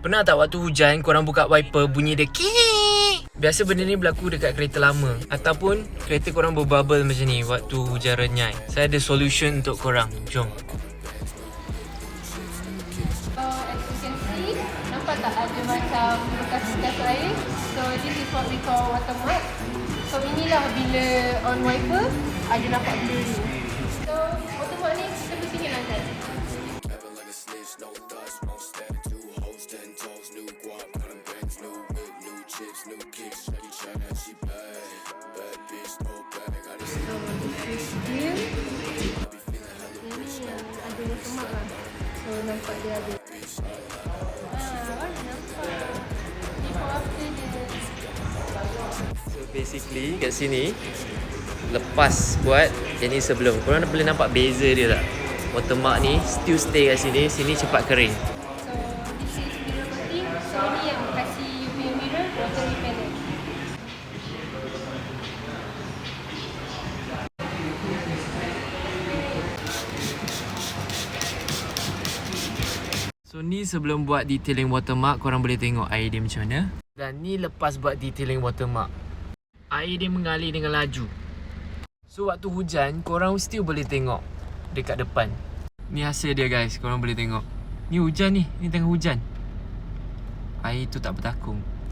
Pernah tak waktu hujan korang buka wiper bunyi dia kik? Biasa benda ni berlaku dekat kereta lama Ataupun kereta korang berbubble macam ni waktu hujan renyai Saya ada solution untuk korang Jom So as you can see, nampak tak ada macam bekas-bekas air. So this is what we call watermark. So inilah bila on wiper, ada nampak blue ni. So watermark ni kita mesti nampak dia ada. So basically kat sini Lepas buat yang ni sebelum Korang boleh nampak beza dia tak? Watermark ni still stay kat sini Sini cepat kering So ni sebelum buat detailing watermark Korang boleh tengok air dia macam mana. Dan ni lepas buat detailing watermark. Air dia mengalir dengan laju. So waktu hujan Korang still boleh tengok Dekat depan. Ni hasil dia guys. Korang boleh tengok. Ni hujan ni. Ni tengah hujan. Air tu tak bertakung